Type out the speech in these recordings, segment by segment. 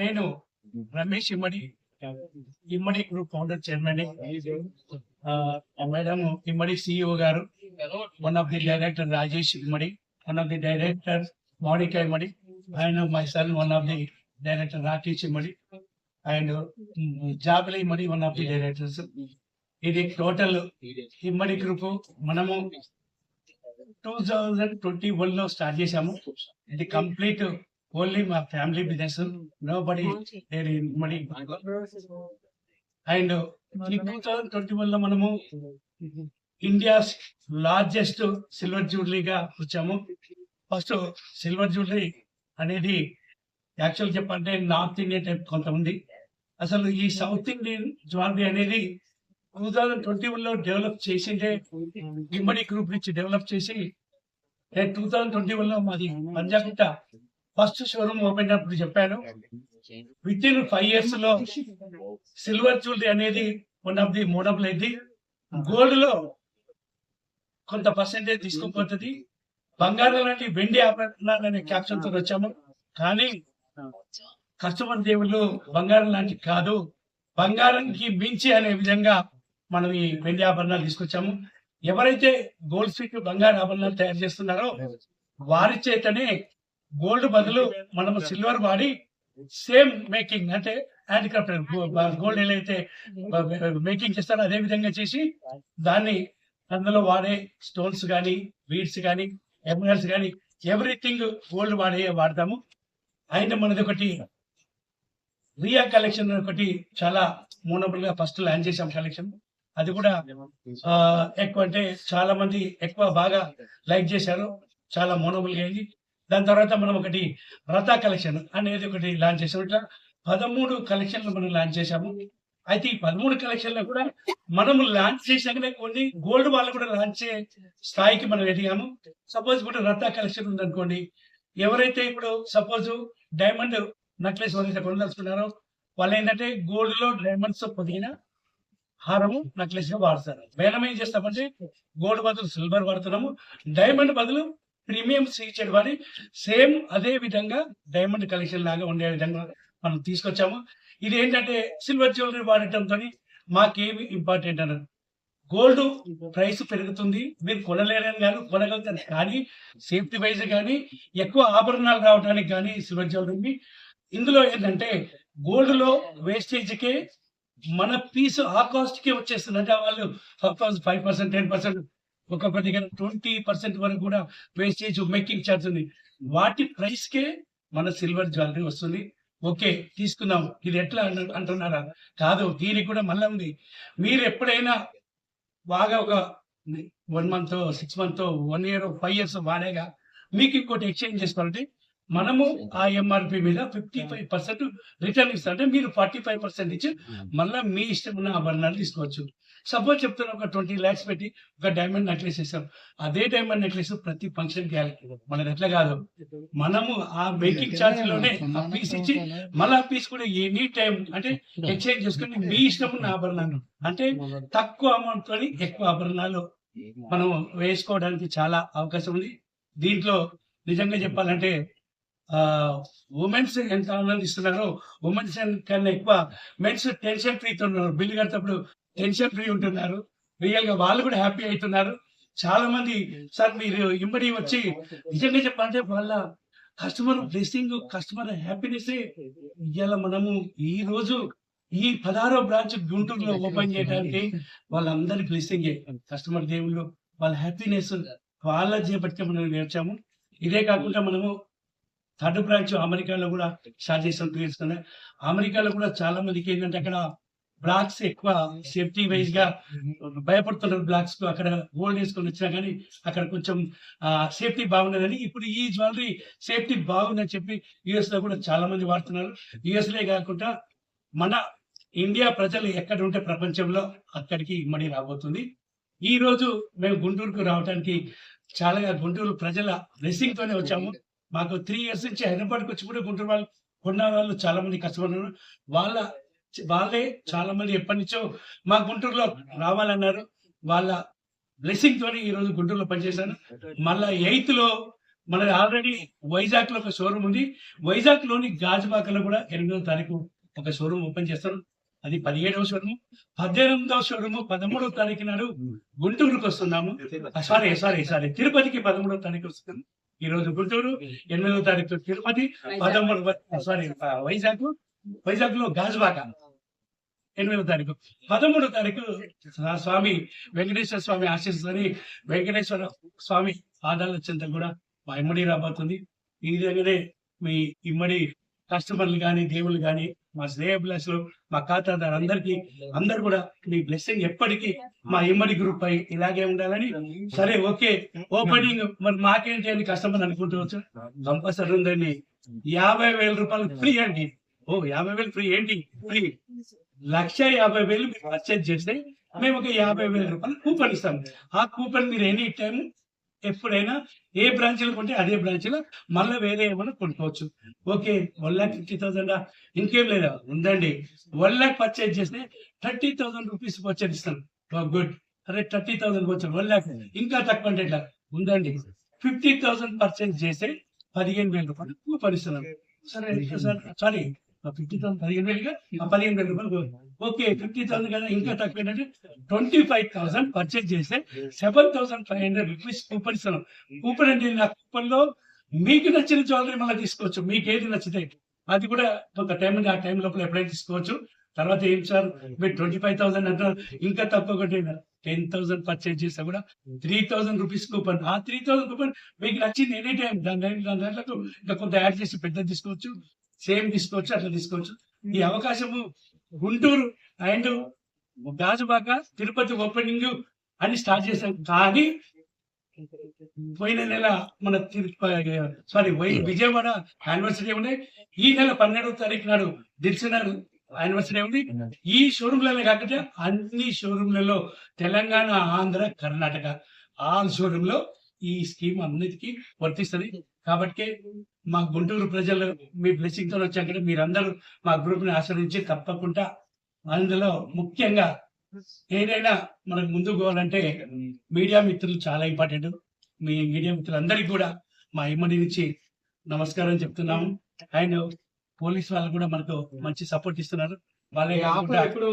నేను Ramesh Immadi Immadi group founder chairman madam Immadi CEO గారు one of the director Rajesh Immadi one of the director Mounika Immadi and my son one of the director Rakesh Immadi and Jabili Immadi one of the directors ఇది total Immadi group మనము two thousand twenty వన్లో start చేశాము. ఇది complete only మా family business nobody Immadi and ఈ two thousand twenty వన్లో మనము India's largest silver జ్యువెలరీగా వచ్చాము. ఫస్ట్ సిల్వర్ జ్యువెలరీ అనేది యాక్చువల్ చెప్పాలంటే నార్త్ ఇండియన్ టైప్ కొంత ఉంది అసలు ఈ సౌత్ ఇండియన్ జ్యువెలరీ అనేది టూ థౌజండ్ ట్వంటీ వన్లో డెవలప్ చేసింటే గిమ్మడి గ్రూప్ నుంచి డెవలప్ చేసి టూ థౌజండ్ ట్వంటీ వన్లో మాది పంజాగుట్ట ఫస్ట్ షోరూమ్ ఓపెన్ అప్పుడు చెప్పాను. విత్ ఇన్ ఫైవ్ ఇయర్స్లో సిల్వర్ జ్యువెలరీ అనేది వన్ ఆఫ్ ది మోడబుల్ అయింది. గోల్డ్లో కొంత పర్సెంటేజ్ తీసుకుపోతుంది. బంగారం లాంటి వెండి ఆభరణాలు అనే క్యాప్షన్తో వచ్చాము. కానీ కస్టమర్ దేవుళ్ళు బంగారం లాంటి కాదు. బంగారంకి మించి అనే విధంగా మనం ఈ వెండి ఆభరణాలు తీసుకొచ్చాము. ఎవరైతే గోల్డ్ స్వీట్ బంగారు ఆభరణాలు తయారు చేస్తున్నారో వారి చేతనే గోల్డ్ బదులు మనం సిల్వర్ వాడి సేమ్ మేకింగ్ అంటే హ్యాండిక్రాఫ్ట్ గోల్డ్ ఎలా అయితే మేకింగ్ చేస్తారో అదే విధంగా చేసి దాన్ని అందులో వాడే స్టోన్స్ కానీ బీడ్స్ కానీ ఎమరల్స్ కానీ ఎవ్రీథింగ్ గోల్డ్ వాడే వాడతాము. ఆయన మనది ఒకటి రియా కలెక్షన్ ఒకటి చాలా మూనబుల్గా ఫస్ట్ ల్యాండ్ చేసాం కలెక్షన్. అది కూడా ఎక్కువ అంటే చాలా మంది ఎక్కువ బాగా లైక్ చేశారు. చాలా మోనబుల్గా అయింది. దాని తర్వాత మనం ఒకటి రథ కలెక్షన్ అనేది ఒకటి లాంచ్ చేసాం ఇట్లా పదమూడు కలెక్షన్లు మనం లాంచ్ చేసాము అయితే ఈ పదమూడు కలెక్షన్లు కూడా మనము లాంచ్ చేసాకనే కొన్ని గోల్డ్ వాళ్ళు కూడా లాంచ్ చే స్థాయికి మనం ఎదిగాము. సపోజ్ ఇప్పుడు రథ కలెక్షన్ ఉందనుకోండి. ఎవరైతే ఇప్పుడు సపోజ్ డైమండ్ నెక్లెస్ ఎవరైతే కొనదలుచుకున్నారో వాళ్ళు ఏంటంటే గోల్డ్లో డైమండ్స్తో పొదిగిన హారము నెక్లెస్గా వాడతారు. మేడం ఏం చేస్తామంటే గోల్డ్ బదులు సిల్వర్ వాడుతున్నాము. డైమండ్ బదులు ప్రీమియం సీచెడ్ వారి సేమ్ అదే విధంగా డైమండ్ కలెక్షన్ లాగా ఉండే విధంగా మనం తీసుకొచ్చాము. ఇది ఏంటంటే సిల్వర్ జ్యువెలరీ వాడటంతో మాకేమి ఇంపార్టెంట్ అన్నారు గోల్డ్ ప్రైస్ పెరుగుతుంది. మీరు కొనలేరని కానీ కొనగలుగుతారు. కానీ సేఫ్టీ వైజ్ కానీ ఎక్కువ ఆభరణాలు రావడానికి కానీ సిల్వర్ జ్యువెలరీ ఇందులో ఏంటంటే గోల్డ్లో వేస్టేజ్కే మన పీస్ ఆ కాస్ట్కే వచ్చేస్తుంది అంటే వాళ్ళు ఫైవ్ పర్సెంట్ టెన్ పర్సెంట్ ఒక దగ్గర ట్వంటీ పర్సెంట్ వరకు కూడా వేస్టేజ్ మేకింగ్ ఛార్జ్ ఉంది. వాటి ప్రైస్ కే మన సిల్వర్ జ్యువెలరీ వస్తుంది. ఓకే తీసుకుందాం. ఇది ఎట్లా అంటున్నారా? కాదు దీనికి కూడా మళ్ళీ ఉంది. మీరు ఎప్పుడైనా బాగా ఒక one month six month one year five years వాడేగా మీకు ఇంకోటి ఎక్స్చేంజ్ చేసుకోవాలంటే మనము ఆ ఎంఆర్పి మీద ఫిఫ్టీ ఫైవ్ పర్సెంట్ రిటర్న్ ఇస్తాం. అంటే మీరు ఫార్టీ ఫైవ్ పర్సెంట్ ఇచ్చి మళ్ళీ మీ ఇష్టం ఉన్న ఆభరణాలు తీసుకోవచ్చు. సపోజ్ చెప్తున్నా ఒక ట్వంటీ ల్యాక్స్ పెట్టి ఒక డైమండ్ నెక్లెస్ ఇస్తాం అదే డైమండ్ నెక్లెస్ ప్రతి ఫంక్షన్కి మనది ఎట్లా కాదు. మనము ఆ మేకింగ్ ఛార్జ్లోనే ఆ పీస్ ఇచ్చి మళ్ళీ ఆ పీస్ కూడా ఎనీ టైం అంటే ఎక్స్చేంజ్ చేసుకుని మీ ఇష్టం ఉన్న ఆభరణాలు. అంటే తక్కువ అమౌంట్ తోని ఎక్కువ ఆభరణాలు మనం వేసుకోవడానికి చాలా అవకాశం ఉంది. దీంట్లో నిజంగా చెప్పాలంటే ఉమెన్స్ ఎంత ఆనందిస్తున్నారో ఉమెన్స్ కన్నా ఎక్కువ మెన్స్ టెన్షన్ ఫ్రీతో ఉన్నారు. బిల్లు కడతప్పుడు టెన్షన్ ఫ్రీ ఉంటున్నారు. రియల్గా వాళ్ళు కూడా హ్యాపీ అవుతున్నారు. చాలా మంది సార్ మీరు ఇమ్మడి వచ్చి నిజంగా చెప్పాలంటే వాళ్ళ కస్టమర్ బ్లెస్సింగ్ కస్టమర్ హ్యాపీనెస్ ఇవాళ మనము ఈ రోజు ఈ పదహారో బ్రాంచ్ గుంటూరులో ఓపెన్ చేయడానికి వాళ్ళందరి బ్లెస్సింగ్ కస్టమర్ దేవుళ్ళు వాళ్ళ హ్యాపీనెస్ వాళ్ళ చేపట్టి మనం నేర్చాము. ఇదే కాకుండా మనము థర్డ్ బ్రాంచ్ అమెరికాలో కూడా స్టార్ట్ చేసిన టూ ఇయర్స్ అమెరికాలో కూడా చాలా మందికి ఏంటంటే అక్కడ బ్లాక్స్ ఎక్కువ సేఫ్టీ వైజ్గా భయపడుతున్నారు బ్లాక్స్కు. అక్కడ గోల్డ్ వేసుకొని వచ్చినా కానీ అక్కడ కొంచెం సేఫ్టీ బాగున్నదని ఇప్పుడు ఈ జ్యువెలరీ సేఫ్టీ బాగుందని చెప్పి యుఎస్లో కూడా చాలా మంది వాడుతున్నారు. యుఎస్ లే కాకుండా మన ఇండియా ప్రజలు ఎక్కడ ఉంటే ప్రపంచంలో అక్కడికి ఇమ్మడి రాబోతుంది. ఈ రోజు మేము గుంటూరుకు రావడానికి చాలా గుంటూరు ప్రజల బ్లెస్సింగ్ తోనే వచ్చాము. మాకు త్రీ ఇయర్స్ నుంచి హైదరాబాద్కి వచ్చి కూడా గుంటూరు వాళ్ళు కొన్న వాళ్ళు చాలా మంది కష్టపడినారు వాళ్ళ వాళ్ళే చాలా మంది ఎప్పటి నుంచో మా గుంటూరులో రావాలన్నారు. వాళ్ళ బ్లెస్సింగ్ తోని ఈ రోజు గుంటూరులో పనిచేశాను. మళ్ళా ఎయిత్లో మనది ఆల్రెడీ వైజాగ్లో ఒక షోరూమ్ ఉంది. వైజాగ్లోని గాజుబాకలో కూడా ఎనిమిదవ తారీఖు ఒక షోరూమ్ ఓపెన్ చేస్తారు అది పదిహేడవ షోరూమ్ పద్దెనిమిదవ షోరూమ్ పదమూడవ తారీఖు నాడు గుంటూరుకు వస్తున్నాము. సారీ సారీ సారీ తిరుపతికి పదమూడవ తారీఖు వస్తున్నాము ఈ రోజు గుంటూరు ఎనిమిదవ తారీఖు తిరుపతి పదమూడు సారీ వైజాగ్ వైజాగ్. లో గాజుబాక ఎనిమిదవ తారీఖు. పదమూడవ తారీఖు స్వా- స్వామి వెంకటేశ్వర స్వామి ఆశీస్సుని వెంకటేశ్వర స్వామి ఆదాలచంత కూడా మా ఇమ్మడి రాబోతుంది. ఈ విధంగానే మీ ఇమ్మడి కస్టమర్లు కానీ దేవుళ్ళు కానీ మా శ్రేయభిలాషులు మా ఖాతాదారు అందరికీ అందరు కూడా మీ బ్లెస్సింగ్ ఎప్పటికీ మా ఇమ్మడి గ్రూప్ పై ఇలాగే ఉండాలని. సరే ఓకే. ఓపెనింగ్ మరి మాకేంటి చేయండి కస్టమర్ అనుకుంటవచ్చు కంపల్సరీ ఉందండి. యాభై వేల రూపాయలు ఫ్రీ అండి. ఓ యాభై వేలు ఫ్రీ ఏంటి? ఫ్రీ. లక్ష యాభై వేలు మీరు పర్చేజ్ చేస్తే మేము ఒక యాభై వేల రూపాయలు కూపన్ ఇస్తాం. ఆ కూపన్ మీరు ఎనీ టైం ఎప్పుడైనా ఏ బ్రాంచ్లో కొంటే అదే బ్రాంచ్లో మళ్ళీ వేరే ఏమైనా కొనుక్కోవచ్చు. Okay one lakh fifty thousand? ఇంకేం లేదా? ఉందండి. వన్ ల్యాక్ పర్చేజ్ చేస్తే థర్టీ థౌసండ్ రూపీస్ పర్చేజ్ ఇస్తాను. గుడ్. అరే థర్టీ థౌసండ్ వచ్చాను వన్ ల్యాక్ ఇంకా తక్కువ అంటే ఇట్లా ఉందండి. ఫిఫ్టీ థౌసండ్ పర్చేజ్ చేస్తే పదిహేను వేల రూపాయలు కూపన్ ఇస్తున్నాం సరే సారీ ఫిఫ్టీ థౌసండ్ పదిహేను వేలుగా ఆ పదిహేను వేల రూపాయలు ఓకే ఫిఫ్టీ థౌసండ్ కదా ఇంకా తక్కువ ఏంటంటే ట్వంటీ ఫైవ్ థౌసండ్ పర్చేజ్ చేస్తే seven thousand five hundred rupees coupon ఇస్తున్నాం. కూపన్ అంటే నా కూపన్లో మీకు నచ్చిన జ్యువెలరీ మళ్ళీ తీసుకోవచ్చు. మీకు ఏది నచ్చితే అది కూడా కొంత టైం ఉంది. ఆ టైం లోపల ఎప్పుడైనా తీసుకోవచ్చు. తర్వాత ఏం సార్? మీరు ట్వంటీ ఫైవ్ థౌసండ్ అంటారు ఇంకా తక్కువ ఒకటి టెన్ థౌసండ్ పర్చేజ్ చేస్తే కూడా త్రీ థౌసండ్ రూపీస్ కూపన్ ఆ త్రీ థౌసండ్ కూపన్ మీకు నచ్చింది ఎనీ టైం దాని దాని దాని దాంట్లో ఇంకా కొంత యాడ్ చేసి పెద్దది తీసుకోవచ్చు. సేమ్ తీసుకోవచ్చు అట్లా తీసుకోవచ్చు. ఈ అవకాశము గుంటూరు అండ్ గాజుబాక తిరుపతి ఓపెనింగ్ అని స్టార్ట్ చేశాం. కానీ పోయిన నెల మన సారీ విజయవాడ యానివర్సరీ ఉంది ఈ నెల పన్నెండవ తారీఖు నాడు దిల్సునర్ యానివర్సరీ ఉంది. ఈ షోరూమ్లలో కాకుండా అన్ని షోరూమ్లలో తెలంగాణ ఆంధ్ర కర్ణాటక ఆల్ షోరూమ్లో ఈ స్కీమ్ అన్నిటికీ వర్తిస్తుంది. కాబట్టి మా గుంటూరు ప్రజలు మీ బ్లెస్సింగ్తో వచ్చాక మీరందరూ మా గ్రూప్ని ఆశ్రయించి తప్పకుండా అందులో ముఖ్యంగా ఏదైనా మనకు ముందుకు పోవాలంటే మీడియా మిత్రులు చాలా ఇంపార్టెంట్. మీ మీడియా మిత్రులందరికీ కూడా మా ఇమ్మడి నుంచి నమస్కారం చెప్తున్నాము. అండ్ పోలీస్ వాళ్ళు కూడా మనకు మంచి సపోర్ట్ ఇస్తున్నారు. వాళ్ళే కాకుండా ఎప్పుడు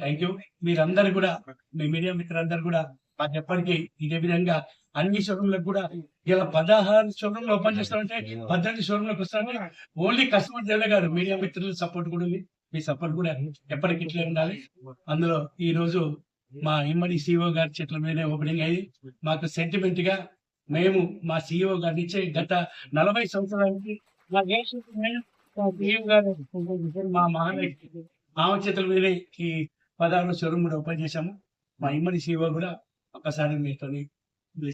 థ్యాంక్ యూ మీరందరూ కూడా మీ మీడియా మిత్రులందరూ కూడా మాకు ఎప్పటికీ ఇదే విధంగా అన్ని షోరూమ్లకు కూడా ఇలా పదహారు షోరూమ్ ఓపెన్ చేస్తామంటే పద్దెనిమిది షోరూమ్లకు వస్తామంటే ఓన్లీ కస్టమర్ దేవుడే కాదు మీడియా మిత్రుల సపోర్ట్ కూడా ఉంది. మీ సపోర్ట్ కూడా ఎప్పటికి ఇట్లే ఉండాలి. అందులో ఈ రోజు మా ఇమ్మడి సిఇఓ గారి చేతుల మీదనే ఓపెనింగ్ అయ్యి మాకు సెంటిమెంట్గా మేము మా సిఇఓ గారి నుంచి గత నలభై సంవత్సరాలకి మా గారు మా మహానటి ఆమె చేతుల మీదే ఈ పదాలు షోరూమ్ కూడా ఓపెన్ చేశాము మా ఇమ్మడి శివ కూడా ఒకసారి మీతో